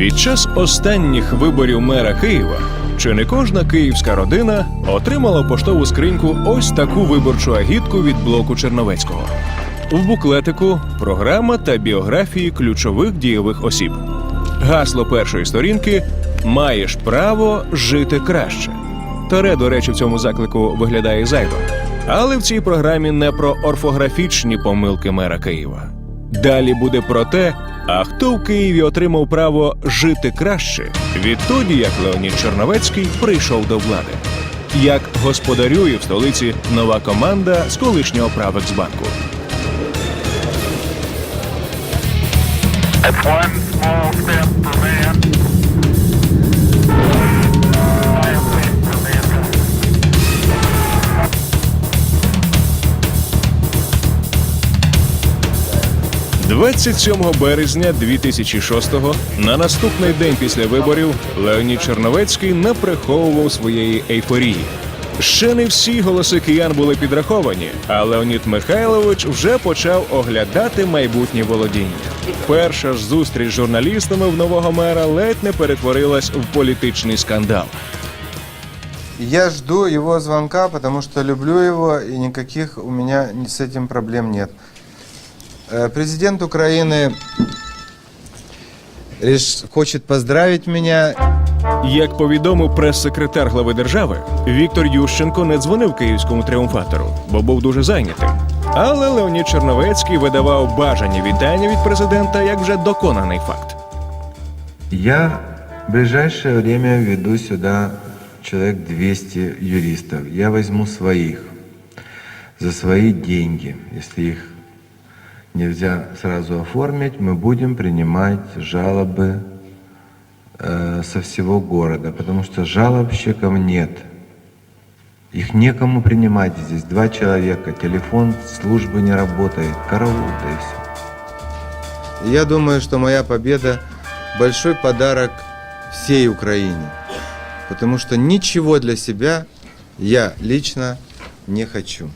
Під час останніх виборів мера Києва чи не кожна київська родина отримала поштову скриньку ось таку виборчу агітку від блоку Черновецького. В буклетику програма та біографії ключових дієвих осіб. Гасло першої сторінки Маєш право жити краще. Таре, до речі, в цьому заклику виглядає зайво. Але в цій програмі не про орфографічні помилки мера Києва. Далі буде про те, а хто в Києві отримав право жити краще відтоді, як Леонід Черновецький прийшов до влади. Як господарює в столиці нова команда з колишнього Правексбанку. It's one small step for man. 27 березня 2006-го, на наступний день після виборів, Леонід Черновецький не приховував своєї ейфорії. Ще не всі голоси киян були підраховані, а Леонід Михайлович вже почав оглядати майбутнє володіння. Перша ж зустріч з журналістами в нового мера ледь не перетворилась в політичний скандал. Я жду его звонка, потому что люблю его, и никаких у ни- с этим проблем нет. Э, Президент Украины реш- хочет поздравить меня. Як повідомив прес-секретар глави держави, Віктор Ющенко не дзвонив київському тріумфатору, бо був дуже зайнятий. Але Леонід Черновецький видавав бажані вітання від президента як вже доконаний факт. Я в ближайшее время веду сюда человек 200 юристов. Я возьму своих за свои деньги. Если их нельзя сразу оформить, мы будем принимать жалобы э, со всего города, потому что жалобщиков нет. Их некому принимать здесь. Два человека, телефон службы не работает, караул, да и все. Я думаю, что моя победа большой подарок всей Украине. Потому что ничего для себя я лично не хочу.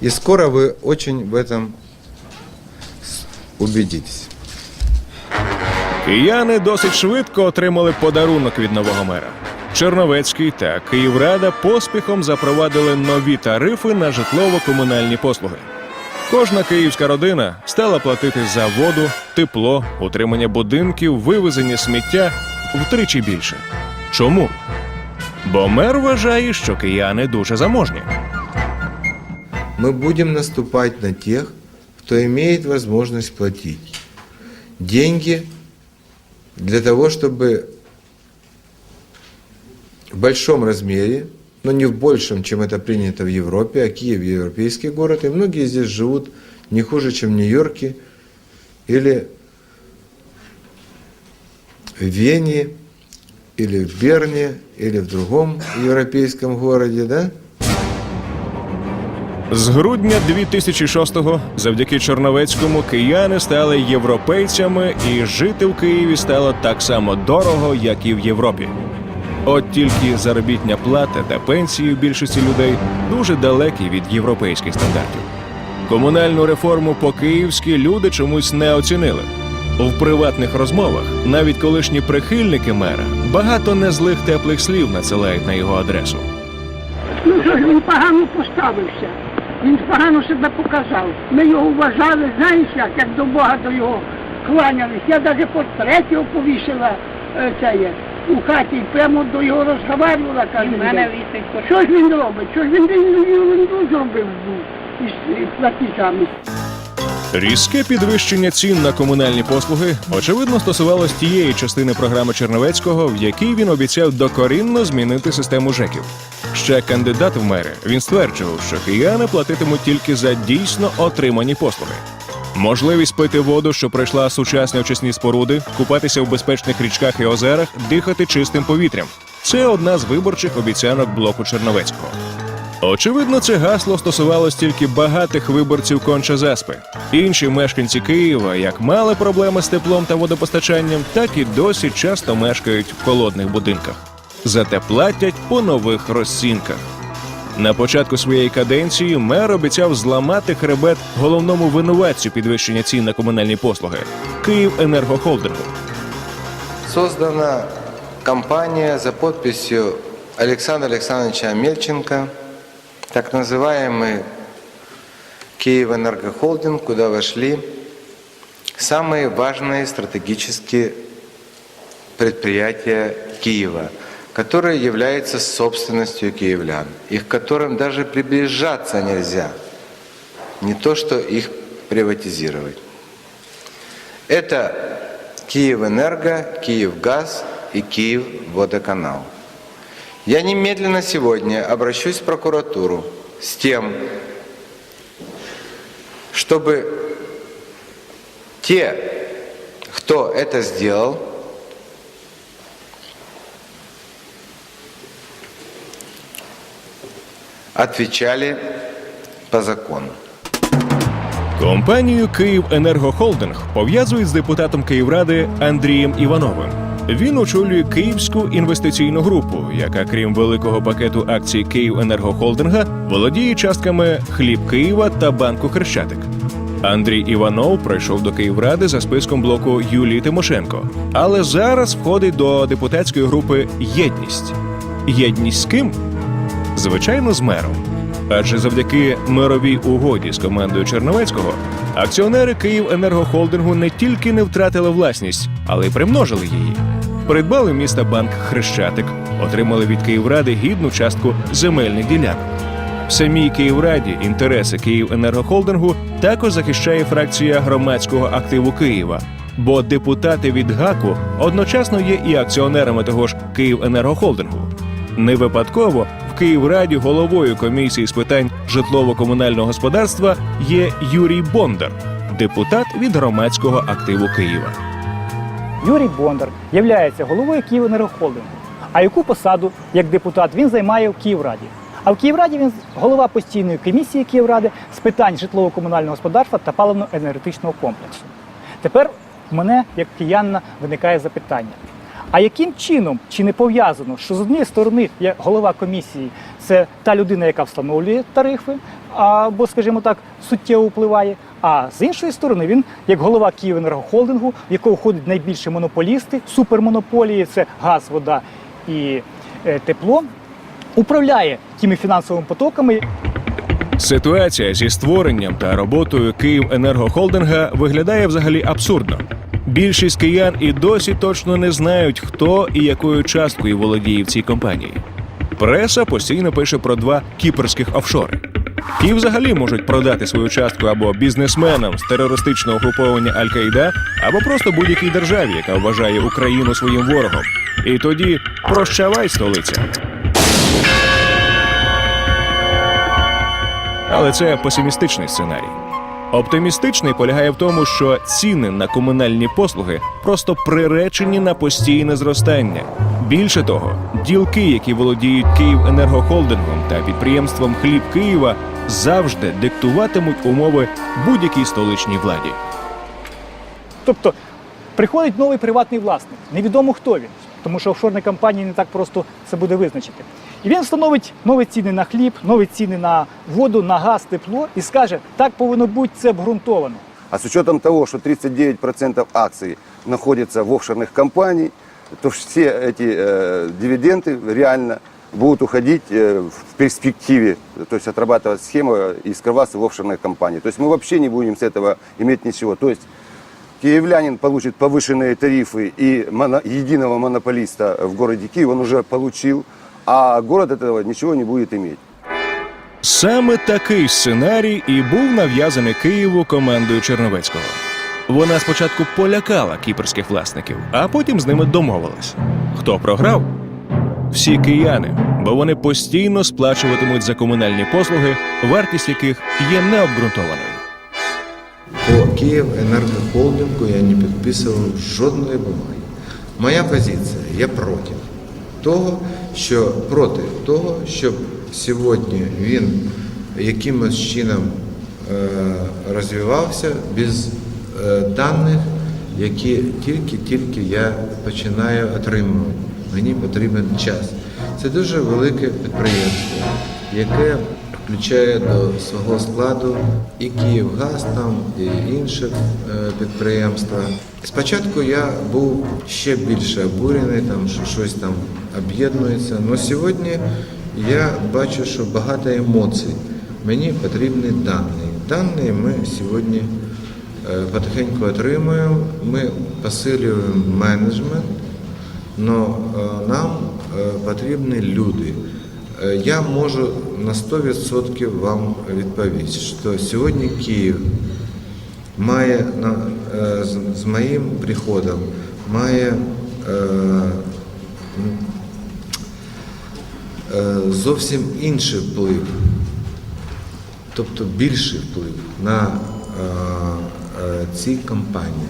И скоро вы очень в этом убедитесь. Кияни досить швидко отримали подарунок від нового мера. Черновецький та Київрада поспіхом запровадили нові тарифи на житлово-комунальні послуги. Кожна київська родина стала платити за воду, тепло, утримання будинків, вивезення сміття втричі більше. Чому? Бо мер вважає, що кияни дуже заможні. Мы будем наступать на тех, кто имеет возможность платить деньги для того, чтобы в большом размере, но не в большем, чем это принято в Европе, а Киев европейский город, и многие здесь живут не хуже, чем в Нью-Йорке или в Вене, или в Берне, или в другом европейском городе, да? З грудня 2006-го завдяки Чорновецькому кияни стали європейцями, і жити в Києві стало так само дорого, як і в Європі. От тільки заробітня плата та пенсії в більшості людей дуже далекі від європейських стандартів. Комунальну реформу по-київськи люди чомусь не оцінили. В приватних розмовах навіть колишні прихильники мера багато незлих теплих слів надсилають на його адресу. Ну що ж він погано поставився. Він погано себе показав. Ми його вважали, знаєш як, як до Бога до його кланялись. Я навіть портрет його повісила е, це є, у хаті і прямо до його розговарювала, каже. Що ж він робить? Що ж він він зробив ну, із із платежами? Різке підвищення цін на комунальні послуги очевидно стосувалось тієї частини програми Черновецького, в якій він обіцяв докорінно змінити систему ЖЕКів. Ще кандидат в мери він стверджував, що кияни платитимуть тільки за дійсно отримані послуги. Можливість пити воду, що пройшла сучасні очисні споруди, купатися в безпечних річках і озерах, дихати чистим повітрям. Це одна з виборчих обіцянок блоку Черновецького. Очевидно, це гасло стосувалось тільки багатих виборців конча заспи. Інші мешканці Києва як мали проблеми з теплом та водопостачанням, так і досі часто мешкають в холодних будинках Зате платять по нових розцінках. На початку своєї каденції мер обіцяв зламати хребет головному винуватцю підвищення цін на комунальні послуги Київенергохолдингу. создана компания за подписью Александра Александровича Мельченко, так называемый Киев Энергохолдинг, куда вошли самые важные стратегические предприятия Киева, которые являются собственностью киевлян, и к которым даже приближаться нельзя, не то что их приватизировать. Это Киевэнерго, Киевгаз и Киевводоканал. Я немедленно сегодня обращусь в прокуратуру с тем, чтобы те, кто это сделал, отвечали по закону. Компанію «Київенергохолдинг» пов'язують з депутатом Київради Андрієм Івановим. Він очолює Київську інвестиційну групу, яка, крім великого пакету акцій «Київенергохолдинга», володіє частками Хліб Києва та банку Хрещатик. Андрій Іванов прийшов до Київради за списком блоку Юлії Тимошенко, але зараз входить до депутатської групи Єдність. Єдність з ким? Звичайно, з мером. Адже завдяки мировій угоді з командою Черновецького акціонери Київенергохолдингу не тільки не втратили власність, але й примножили її. Придбали міста банк Хрещатик, отримали від Київради гідну частку земельних ділянок. В самій Київраді інтереси Київенергохолдингу також захищає фракція громадського активу Києва, бо депутати від ГАКу одночасно є і акціонерами того ж Київенергохолдингу. Не випадково Київраді головою комісії з питань житлово-комунального господарства є Юрій Бондар, депутат від громадського активу Києва. Юрій Бондар є головою Київенергохолдингу. А яку посаду як депутат він займає в Київраді? А в Київраді він голова постійної комісії Київради з питань житлово-комунального господарства та паливно-енергетичного комплексу. Тепер в мене, як киянина, виникає запитання: а яким чином чи не пов'язано, що з однієї сторони я голова комісії це та людина, яка встановлює тарифи, або, скажімо так, суттєво впливає. А з іншої сторони, він як голова Київенергохолдингу, в якого входять найбільші монополісти, супермонополії це газ, вода і е, тепло, управляє тими фінансовими потоками, Ситуація зі створенням та роботою Київенергохолдинга виглядає взагалі абсурдно. Більшість киян і досі точно не знають, хто і якою часткою володіє в цій компанії. Преса постійно пише про два кіперських офшори. І взагалі можуть продати свою частку або бізнесменам з терористичного угруповання Аль-Каїда, або просто будь-якій державі, яка вважає Україну своїм ворогом. І тоді прощавай столиця. Але це песимістичний сценарій. Оптимістичний полягає в тому, що ціни на комунальні послуги просто приречені на постійне зростання. Більше того, ділки, які володіють Київенергохолдингом та підприємством Хліб Києва, завжди диктуватимуть умови будь-якій столичній владі. Тобто приходить новий приватний власник, невідомо хто він, тому що офшорні компанії не так просто це буде визначити. І він встановить нові ціни на хліб, нові ціни на воду, на газ, тепло і скаже, так повинно бути це обґрунтовано. А с учетом того, что 39% акций находится в офшорных компаниях, то все эти э, дивиденды реально будут уходить э, в перспективе, то есть отрабатывать схему и скрываться в офшорной компании. То есть мы вообще не будем с этого иметь ничего. То есть киевлянин получит повышенные тарифы и моно- единого монополиста в городе Киев он уже получил, а город этого ничего не будет иметь. Саме такий сценарій і був нав'язаний Києву командою Черновецького. Вона спочатку полякала кіпрських власників, а потім з ними домовилась. Хто програв? Всі кияни, бо вони постійно сплачуватимуть за комунальні послуги, вартість яких є необґрунтованою. По Київенергохолдингу я не підписував жодної бумаги. Моя позиція, я проти того, що проти того, щоб сьогодні він якимось чином е, розвивався без е, даних, які тільки-тільки я починаю отримувати. Мені потрібен час. Це дуже велике підприємство, яке включає до свого складу і Київгаз там, і інші е, підприємства. Спочатку я був ще більше обурений, там, що щось там об'єднується. Але сьогодні я бачу, що багато емоцій. Мені потрібні дані. Дані ми сьогодні е, потихеньку отримуємо. Ми посилюємо менеджмент. Но е, нам е, потрібні люди. Е, Я можу на 100% вам відповісти, що сьогодні Київ має е, з- моїм приходом має е, зовсім інший вплив, тобто більший вплив на ці компанії.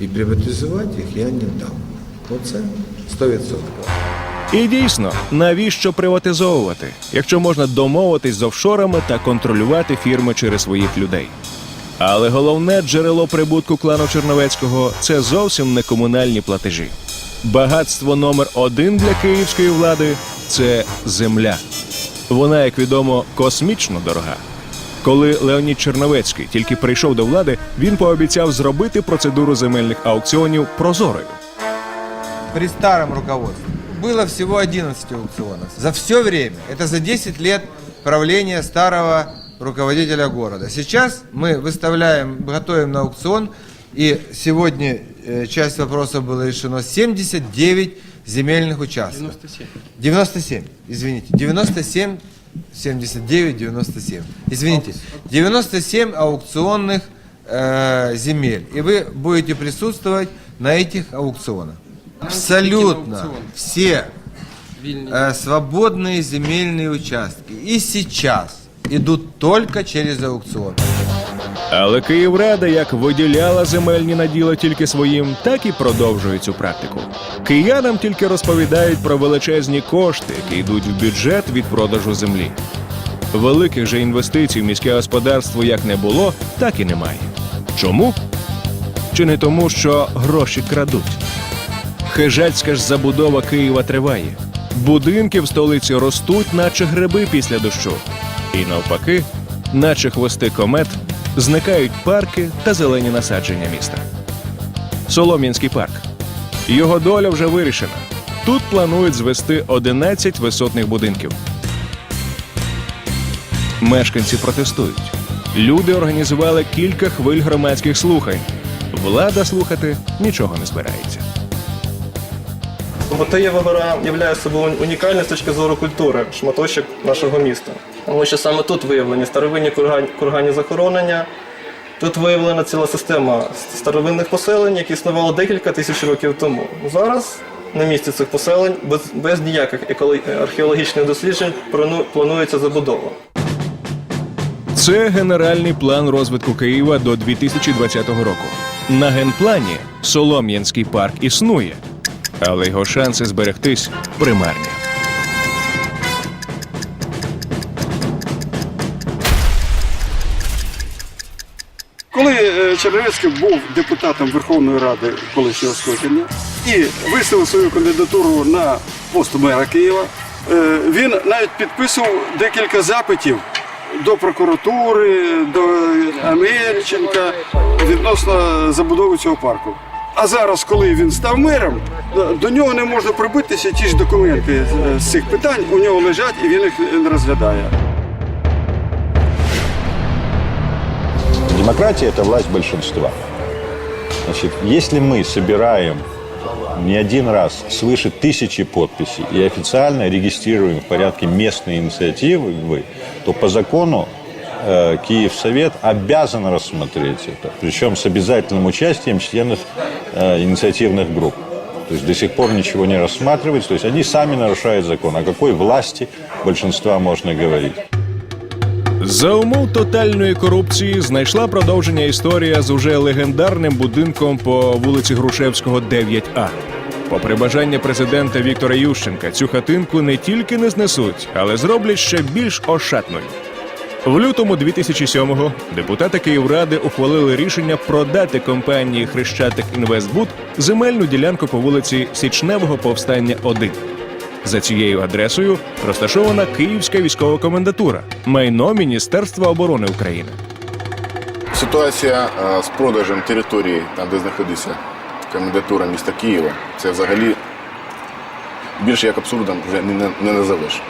І приватизувати їх я не дам. Оце 100%. І дійсно, навіщо приватизовувати, якщо можна домовитись з офшорами та контролювати фірми через своїх людей? Але головне джерело прибутку клану Черновецького це зовсім не комунальні платежі. Багатство номер один для київської влади це земля. Вона, як відомо, космічно дорога. Коли Леонід Черновецький тільки прийшов до влади, він пообіцяв зробити процедуру земельних аукціонів прозорою. При старом руководстве было всего 11 аукционов. За все время, это за 10 лет правления старого руководителя города. Сейчас мы выставляем, готовим на аукцион, и сегодня э, часть вопросов было решено 79 земельных участков. 97. 97, извините. 97, 79, 97. Извините. 97 аукционных э, земель. И вы будете присутствовать на этих аукционах. Абсолютно все э, свободные земельные участки и сейчас идут только через аукцион. Але Київрада як виділяла земельні наділа тільки своїм, так і продовжує цю практику. Киянам тільки розповідають про величезні кошти, які йдуть в бюджет від продажу землі. Великих же інвестицій в міське господарство як не було, так і немає. Чому? Чи не тому, що гроші крадуть? Хижацька ж забудова Києва триває. Будинки в столиці ростуть, наче гриби після дощу. І навпаки, наче хвости комет, зникають парки та зелені насадження міста. Солом'янський парк. Його доля вже вирішена. Тут планують звести 11 висотних будинків. Мешканці протестують. Люди організували кілька хвиль громадських слухань. Влада слухати нічого не збирається. Батиєва гора є собою унікальною з точки зору культури, шматочок нашого міста. Тому що саме тут виявлені старовинні курган- курганні захоронення. Тут виявлена ціла система старовинних поселень, які існували декілька тисяч років тому. Зараз на місці цих поселень без, без ніяких археологічних досліджень планується забудова. Це генеральний план розвитку Києва до 2020 року. На генплані Солом'янський парк існує, але його шанси зберегтись примарні. Коли е, Чернівецький був депутатом Верховної Ради колишнього скликання і виставив свою кандидатуру на пост мера Києва, е, він навіть підписував декілька запитів до прокуратури, до Амельченка відносно забудови цього парку. А зараз, коли він став мером, до- до нього не можна прибитися. Ті ж документи е, з цих питань у нього лежать і він їх не розглядає. Демократия – это власть большинства. Значит, если мы собираем не один раз свыше тысячи подписей и официально регистрируем в порядке местной инициативы, то по закону э, Киевсовет обязан рассмотреть это, причем с обязательным участием членов э, инициативных групп. То есть до сих пор ничего не рассматривается, то есть они сами нарушают закон. О какой власти большинства можно говорить? За умов тотальної корупції знайшла продовження історія з уже легендарним будинком по вулиці Грушевського, 9А. Попри бажання президента Віктора Ющенка, цю хатинку не тільки не знесуть, але зроблять ще більш ошатною. В лютому 2007-го депутати Київради ухвалили рішення продати компанії Хрещатик Інвестбуд земельну ділянку по вулиці Січневого повстання 1. За цією адресою розташована Київська військова комендатура, майно Міністерства оборони України. Ситуація е, з продажем території, там де знаходиться комендатура міста Києва, це взагалі більше як абсурдом вже не, не, назовеш.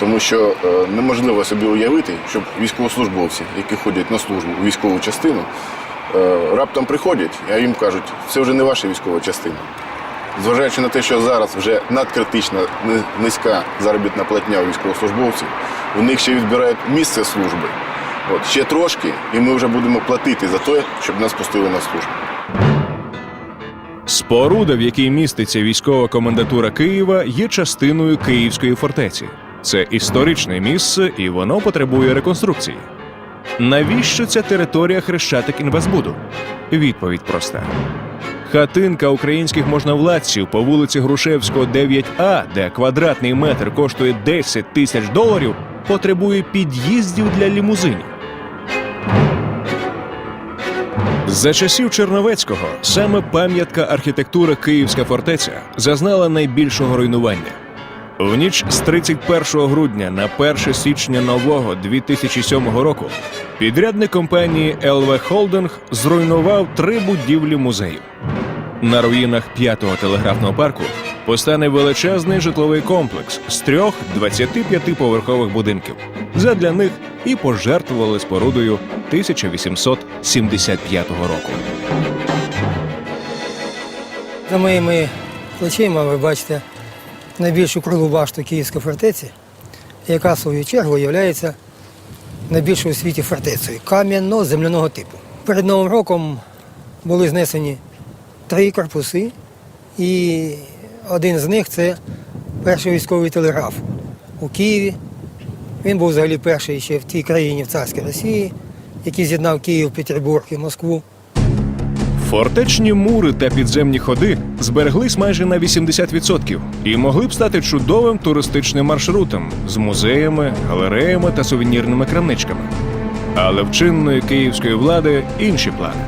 Тому що е, неможливо собі уявити, щоб військовослужбовці, які ходять на службу у військову частину, е, раптом приходять, а їм кажуть, це вже не ваша військова частина. Зважаючи на те, що зараз вже надкритична низька заробітна платня у військовослужбовців, в них ще відбирають місце служби. От ще трошки, і ми вже будемо платити за те, щоб нас пустили на службу. Споруда, в якій міститься військова комендатура Києва, є частиною Київської фортеці. Це історичне місце, і воно потребує реконструкції. Навіщо ця територія хрещатик інвестбуду? Відповідь проста. Хатинка українських можновладців по вулиці Грушевського, 9А, де квадратний метр коштує 10 тисяч доларів, потребує під'їздів для лімузинів. За часів Черновецького саме пам'ятка архітектури Київська фортеця зазнала найбільшого руйнування. В ніч з 31 грудня на 1 січня нового 2007 року підрядник компанії ЛВ Холдинг зруйнував три будівлі музею. На руїнах п'ятого телеграфного парку постане величезний житловий комплекс з трьох 25-поверхових будинків. Задля них і пожертвували спорудою 1875 року. За моїми плечима ви бачите найбільшу круглу башту Київської фортеці, яка в свою чергу є найбільшою у світі фортецею кам'яно-земляного типу. Перед Новим роком були знесені три корпуси, і один з них це перший військовий телеграф у Києві. Він був взагалі перший ще в тій країні, в царській Росії, який з'єднав Київ, Петербург і Москву. Фортечні мури та підземні ходи збереглись майже на 80% і могли б стати чудовим туристичним маршрутом з музеями, галереями та сувенірними крамничками. Але в чинної київської влади інші плани.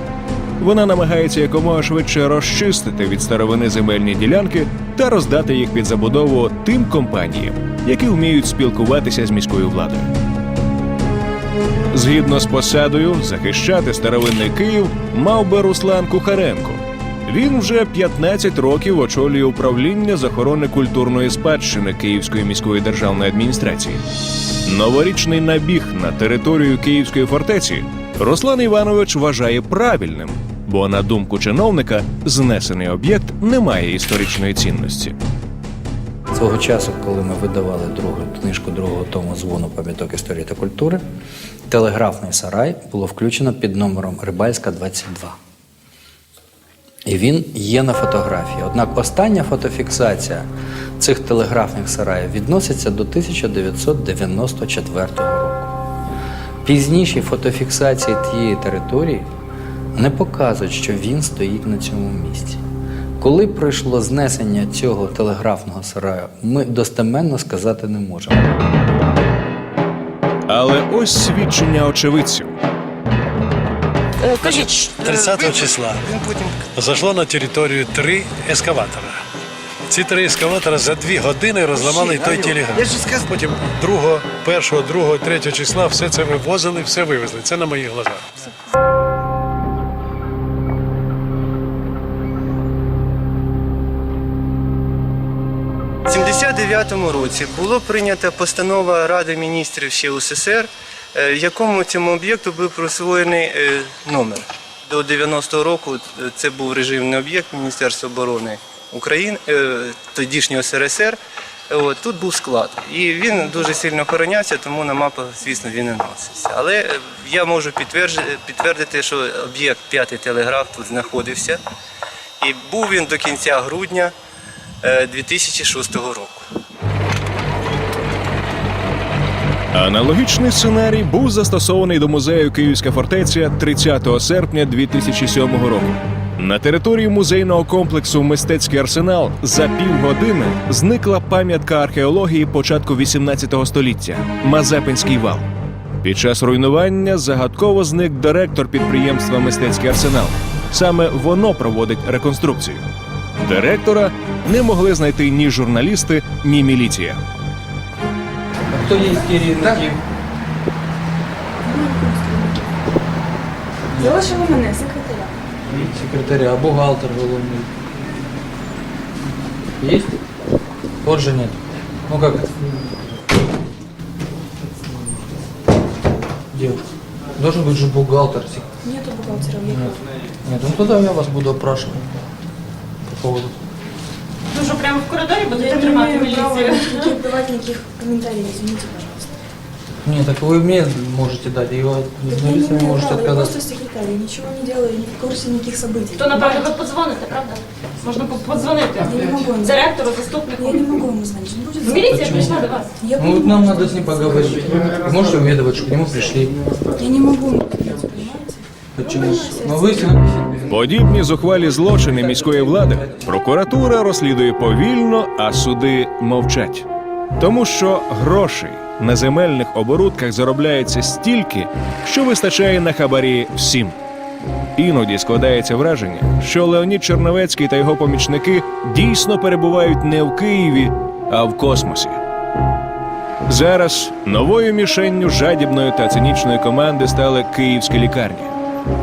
Вона намагається якомога швидше розчистити від старовини земельні ділянки та роздати їх під забудову тим компаніям, які вміють спілкуватися з міською владою. Згідно з посадою, захищати старовинний Київ мав би Руслан Кухаренко. Він вже 15 років очолює управління з охорони культурної спадщини Київської міської державної адміністрації. Новорічний набіг на територію Київської фортеці Руслан Іванович вважає правильним, бо, на думку чиновника, знесений об'єкт не має історичної цінності. Свого часу, коли ми видавали другу книжку другого тому дзвону пам'яток історії та культури, телеграфний сарай було включено під номером Рибальська 22. І він є на фотографії. Однак остання фотофіксація цих телеграфних сараїв відноситься до 1994 року. Пізніші фотофіксації тієї території не показують, що він стоїть на цьому місці. Коли пройшло знесення цього телеграфного сараю, ми достеменно сказати не можемо. Але ось свідчення очевидців. Кажіть, 30 числа зайшло на територію три ескаватора. Ці три ескаватора за дві години розламали той телеграм. Потім 2, 1, 2, 3 числа все це вивозили, все вивезли. Це на моїх глазах. 79-му році було прийнята постанова Ради міністрів ще УССР, е, якому цьому об'єкту був присвоєний е, номер. До 90-го року е, це був режимний об'єкт Міністерства оборони України, тодішнього СРСР. От, тут був склад. І він дуже сильно охоронявся, тому на мапах, звісно, він не носився. Але я можу підтвердити, що об'єкт п'ятий телеграф тут знаходився. І був він до кінця грудня е, 2006 року. Аналогічний сценарій був застосований до музею Київська фортеця 30 серпня 2007 року. На території музейного комплексу Мистецький арсенал за півгодини зникла пам'ятка археології початку 18 століття Мазепинський вал. Під час руйнування загадково зник директор підприємства Мистецький арсенал. Саме воно проводить реконструкцію. Директора не могли знайти ні журналісти, ні міліція. Хто є керівників? Залишили мене, секретаря. Секретаря, а бухгалтер головний. Есть? Тоже нет. Ну как? Где? Должен быть же бухгалтер. Нету бухгалтеров, я Нет, ну тогда я вас буду опрашивать. По поводу. Ну що, прямо в коридорі будете Я не тримати имею права міліцію? никаких давать никаких комментариев, извините, пожалуйста. Нет, так вы мне можете дать, и вы Так я не журналистам имею можете права, я отказаться. просто секретарь, я ничего не делаю, я не в курсе никаких событий. То, напевно, ви подзвоните, правда? Можна по- подзвонити. Я не могу ему Директору, заступнику. Я не могу ему звонить, он будет Міліція звонить. прийшла до вас. Я Ну вот понимаю, нам что надо с ним поговорить. Вы можете уведомить, что к нему пришли. Я не могу ему звонить, понимаете? Почему? Ну вы с- Подібні зухвалі злочини міської влади прокуратура розслідує повільно, а суди мовчать. Тому що грошей на земельних оборудках заробляється стільки, що вистачає на хабарі всім. Іноді складається враження, що Леонід Черновецький та його помічники дійсно перебувають не в Києві, а в космосі. Зараз новою мішенню жадібної та цинічної команди стали київські лікарні.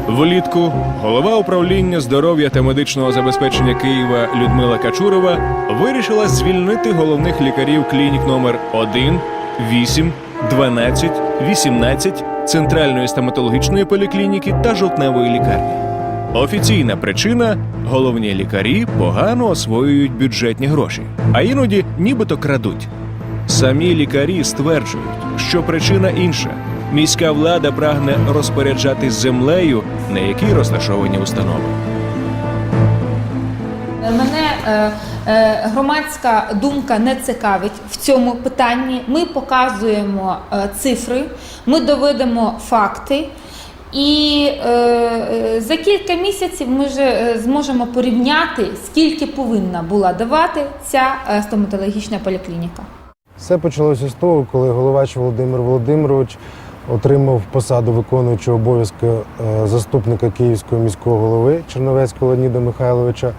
Влітку голова управління здоров'я та медичного забезпечення Києва Людмила Качурова вирішила звільнити головних лікарів клінік номер 1, 8, 12, 18, центральної стоматологічної поліклініки та жовтневої лікарні. Офіційна причина головні лікарі погано освоюють бюджетні гроші, а іноді нібито крадуть. Самі лікарі стверджують, що причина інша. Міська влада прагне розпоряджатись землею, на якій розташовані установи. Мене е, е, громадська думка не цікавить в цьому питанні. Ми показуємо е, цифри, ми доведемо факти. І е, е, за кілька місяців ми вже е, зможемо порівняти, скільки повинна була давати ця е, стоматологічна поліклініка. Все почалося з того, коли головач Володимир Володимирович отримав посаду виконуючого обов'язки е, заступника Київського міського голови Черновецького Леоніда Михайловича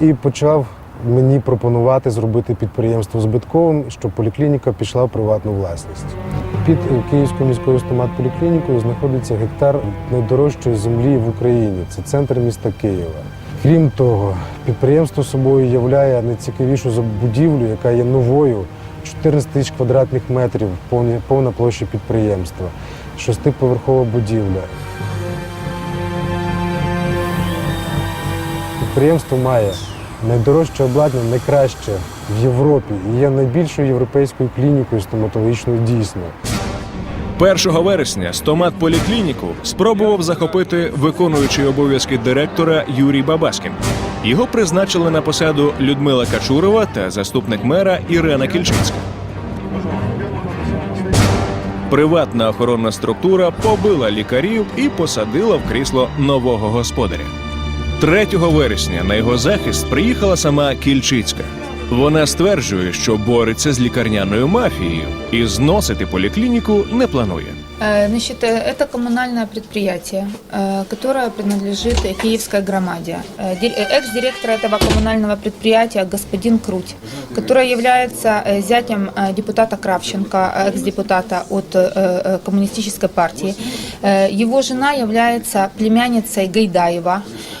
і почав мені пропонувати зробити підприємство збитковим, щоб поліклініка пішла в приватну власність. Під е, Київською міською стоматполіклінікою знаходиться гектар найдорожчої землі в Україні. Це центр міста Києва. Крім того, підприємство собою являє найцікавішу забудівлю, яка є новою. 14 тисяч квадратних метрів повна площа підприємства, шестиповерхова будівля. Підприємство має найдорожче обладнання, найкраще в Європі і є найбільшою європейською клінікою стоматологічною дійсно. 1 вересня стомат поліклініку спробував захопити виконуючий обов'язки директора Юрій Бабаскін. Його призначили на посаду Людмила Качурова та заступник мера Ірена Кільчинська. Приватна охоронна структура побила лікарів і посадила в крісло нового господаря. 3 вересня на його захист приїхала сама Кільчицька. Вона стверджує, що бореться з лікарняною мафією і зносити поліклініку не планує. Э, Значит, э, это коммунальное предприятие, э, которое принадлежит э, Киевской громаде. Э, ди- э, Экс-директор этого коммунального предприятия господин Круть, который является э, зятем э, депутата Кравченко, э, экс-депутата от э, э, коммунистической партии. Э, Его жена является племянницей Гайдаева,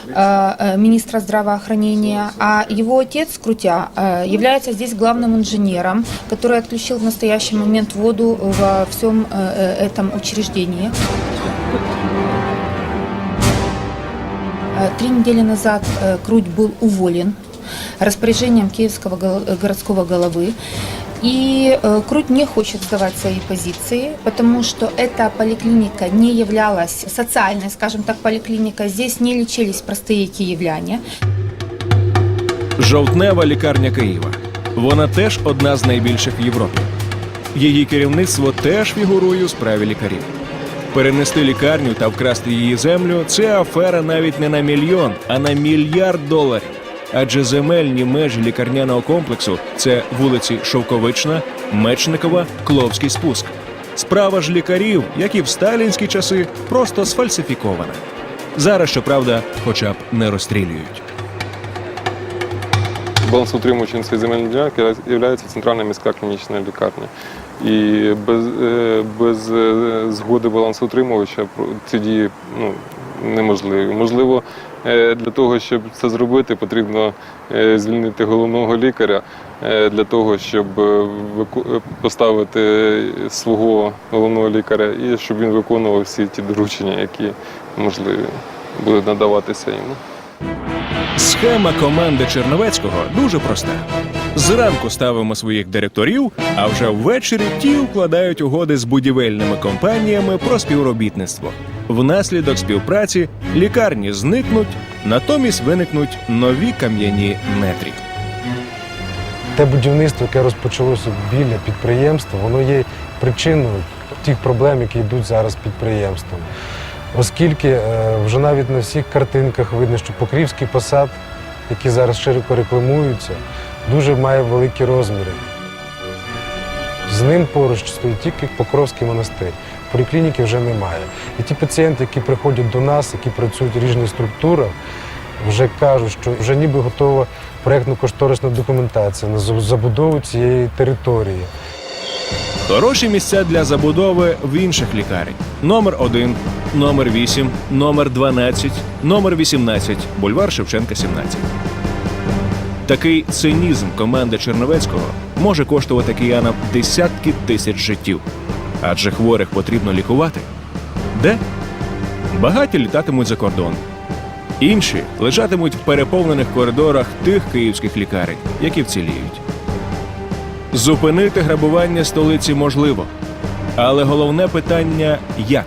э, э, министра здравоохранения, а его отец Крутя э, является здесь главным инженером, который отключил в настоящий момент воду во всем э, э, этом учреждении. Э, Три недели назад э, Круть был уволен распоряжением Киевского гол- э, городского головы. И э, Круть не хочет сдавать свои позиции, потому что эта поликлиника не являлась социальной, скажем так, поликлиникой. Здесь не лечились простые киевляне. Жовтнева лікарня Києва. Вона теж одна з найбільших в Європі. Її керівництво теж фігурує у справі лікарів. Перенести лікарню та вкрасти її землю це афера навіть не на мільйон, а на мільярд доларів. Адже земельні межі лікарняного комплексу це вулиці Шовковична, Мечникова, Кловський спуск. Справа ж лікарів, як і в сталінські часи, просто сфальсифікована. Зараз, щоправда, хоча б не розстрілюють. балансоутримувачем цієї земельної ділянки є центральна міська клінічна лікарня. І без, е, без е, згоди балансоутримувача ці дії ну, неможливі. Можливо, для того, щоб це зробити, потрібно е, звільнити головного лікаря е, для того, щоб е, е, поставити свого головного лікаря і щоб він виконував всі ті доручення, які можливі будуть надаватися йому. Схема команди Черновецького дуже проста. Зранку ставимо своїх директорів, а вже ввечері ті укладають угоди з будівельними компаніями про співробітництво. Внаслідок співпраці лікарні зникнуть, натомість виникнуть нові кам'яні нетрі. Те будівництво, яке розпочалося біля підприємства, воно є причиною тих проблем, які йдуть зараз підприємством. Оскільки е, вже навіть на всіх картинках видно, що Покрівський посад, який зараз широко рекламуються, дуже має великі розміри. З ним поруч стоїть тільки Покровський монастир. Поліклініки вже немає. І ті пацієнти, які приходять до нас, які працюють в різних структурах, вже кажуть, що вже ніби готова проєктно-кошторисна документація на забудову цієї території. Хороші місця для забудови в інших лікарень: номер 1, номер 8, номер 12, номер 18, бульвар Шевченка, 17. Такий цинізм команди Черновецького може коштувати киянам десятки тисяч життів. Адже хворих потрібно лікувати. Де? Багаті літатимуть за кордон. Інші лежатимуть в переповнених коридорах тих київських лікарень, які вціліють. Зупинити грабування столиці можливо. Але головне питання як?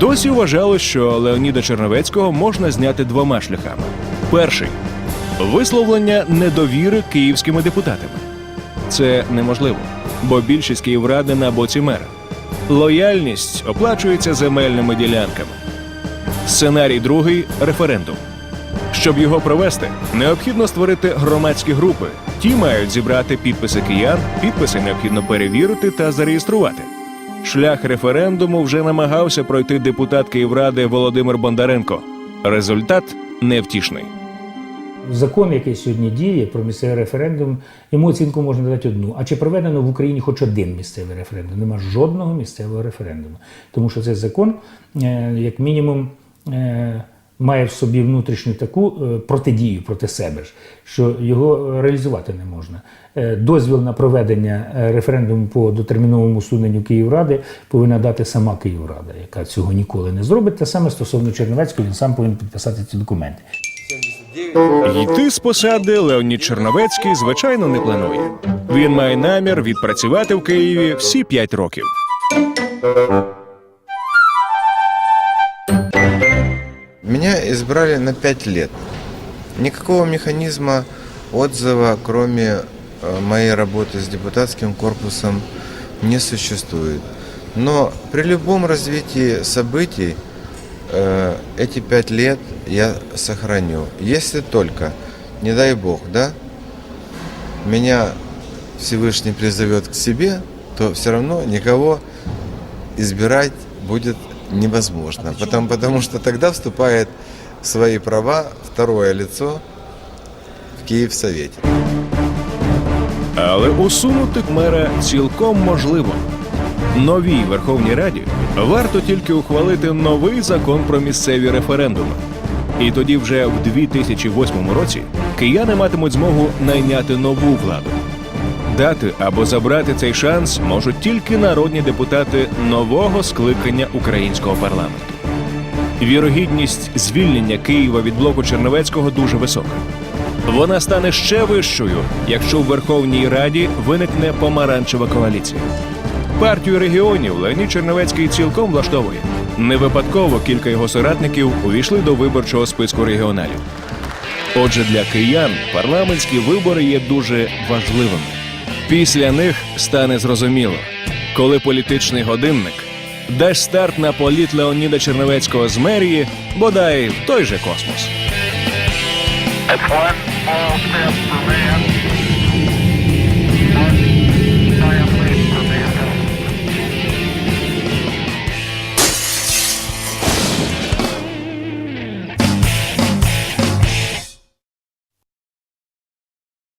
Досі вважали, що Леоніда Черновецького можна зняти двома шляхами. Перший висловлення недовіри київськими депутатами. Це неможливо, бо більшість Київради на боці мера. Лояльність оплачується земельними ділянками. Сценарій другий референдум. Щоб його провести, необхідно створити громадські групи. Ті мають зібрати підписи киян, підписи необхідно перевірити та зареєструвати. Шлях референдуму вже намагався пройти депутат Київради Володимир Бондаренко. Результат невтішний. Закон, який сьогодні діє про місцевий референдум, йому оцінку можна дати одну. А чи проведено в Україні хоч один місцевий референдум? Нема жодного місцевого референдуму. Тому що цей закон, е, як мінімум, е, має в собі внутрішню таку е, протидію проти себе, ж, що його реалізувати не можна. Дозвіл на проведення референдуму по дотерміновому усуненню Київради повинна дати сама Київрада, яка цього ніколи не зробить. Те саме стосовно Черновецького, він сам повинен підписати ці документи. Йти з посади Леонід Черновецький, звичайно, не планує. Він має намір відпрацювати в Києві всі п'ять років. Меня избрали на пять лет. Никакого механизма отзыва, кроме э, моей работы с депутатским корпусом, не существует. Но при любом развитии событий э, эти пять лет я сохраню. Если только, не дай бог, да, меня Всевышний призовет к себе, то все равно никого избирать будет невозможно. потому, потому что тогда вступает в свои права второе лицо в Киевсовете. Але усунути мера цілком можливо. Новій Верховній Раді варто тільки ухвалити новий закон про місцеві референдуми. І тоді, вже в 2008 році, кияни матимуть змогу найняти нову владу. Дати або забрати цей шанс можуть тільки народні депутати нового скликання українського парламенту. Вірогідність звільнення Києва від блоку Черновецького дуже висока. Вона стане ще вищою, якщо в Верховній Раді виникне помаранчева коаліція. Партію регіонів Леонід Черновецький цілком влаштовує. Не випадково кілька його соратників увійшли до виборчого списку регіоналів. Отже, для киян парламентські вибори є дуже важливими. Після них стане зрозуміло, коли політичний годинник дасть старт на політ Леоніда Черновецького з мерії, бодай в той же космос. It's one small step for man,